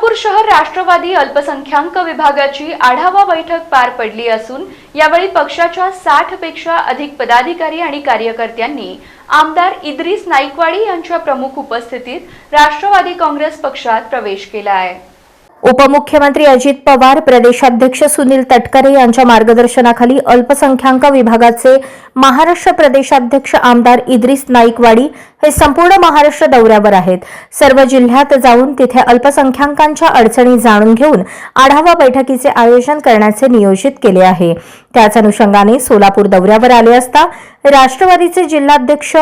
सोलापूर शहर राष्ट्रवादी अल्पसंख्याक विभागाची आढावा बैठक पार पडली असून यावेळी पक्षाच्या साठपेक्षा अधिक पदाधिकारी आणि कार्यकर्त्यांनी आमदार इद्रिस नाईकवाडी यांच्या प्रमुख उपस्थितीत राष्ट्रवादी काँग्रेस पक्षात प्रवेश केला आहे. उपमुख्यमंत्री अजित पवार प्रदेशाध्यक्ष सुनील तटकरे यांच्या मार्गदर्शनाखाली अल्पसंख्याक विभागाचे महाराष्ट्र प्रदेशाध्यक्ष आमदार इद्रिस नाईकवाडी हे संपूर्ण महाराष्ट्र दौऱ्यावर आहेत. सर्व जिल्ह्यात जाऊन तिथे अल्पसंख्याकांच्या अडचणी जाणून घेऊन आढावा बैठकीचे आयोजन करण्याचे नियोजित केले आहे. त्याच अनुषंगाने सोलापूर दौऱ्यावर आले असता राष्ट्रवादीचे जिल्हाध्यक्ष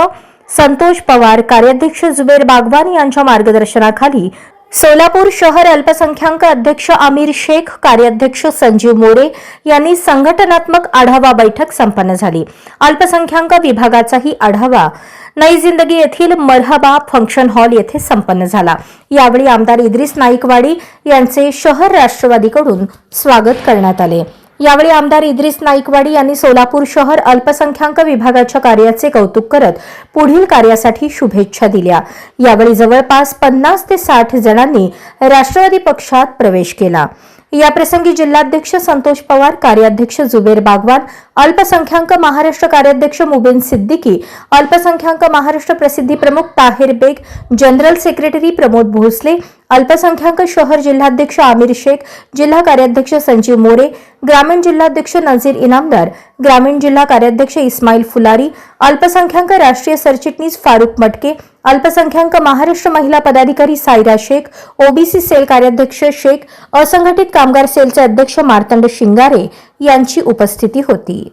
संतोष पवार कार्याध्यक्ष जुबेर बागवान यांच्या मार्गदर्शनाखाली सोलापूर शहर अल्पसंख्याक अध्यक्ष आमिर शेख कार्याध्यक्ष संजीव मोरे यांनी संघटनात्मक आढावा बैठक संपन्न झाली. अल्पसंख्याक विभागाचाही आढावा नई जिंदगी येथील मरहबा फंक्शन हॉल येथे संपन्न झाला. यावेळी आमदार इद्रिस नाईकवाडी यांचे शहर राष्ट्रवादीकडून स्वागत करण्यात आले. यावेळी आमदार इद्रिस नाईकवाडी यांनी सोलापूर शहर अल्पसंख्याक विभागाच्या कार्याचे कौतुक करत पुढील कार्यासाठी शुभेच्छा दिल्या. यावेळी जवळपास पन्नास ते साठ जणांनी राष्ट्रवादी पक्षात प्रवेश केला. याप्रसंगी जिल्हाध्यक्ष संतोष पवार कार्याध्यक्ष जुबेर बागवान अल्पसंख्याक महाराष्ट्र कार्याध्यक्ष मुबीन सिद्दीकी अल्पसंख्याक महाराष्ट्र प्रसिद्धी प्रमुख ताहिर बेग जनरल सेक्रेटरी प्रमोद भोसले अल्पसंख्याक शहर जिल्हाध्यक्ष आमिर शेख जिल्हा कार्याध्यक्ष संजीव मोरे ग्रामीण जिल्हाध्यक्ष नझीर इनामदार ग्रामीण जिल्हा कार्याध्यक्ष इस्माईल फुलारी अल्पसंख्याक राष्ट्रीय सरचिटणीस फारुक मटके अल्पसंख्याक महाराष्ट्र महिला पदाधिकारी सायरा शेख ओबीसी सेल कार्याध्यक्ष शेख असंघटित कामगार सेलचे अध्यक्ष मार्तंड शिंगारे यांची उपस्थिती होती.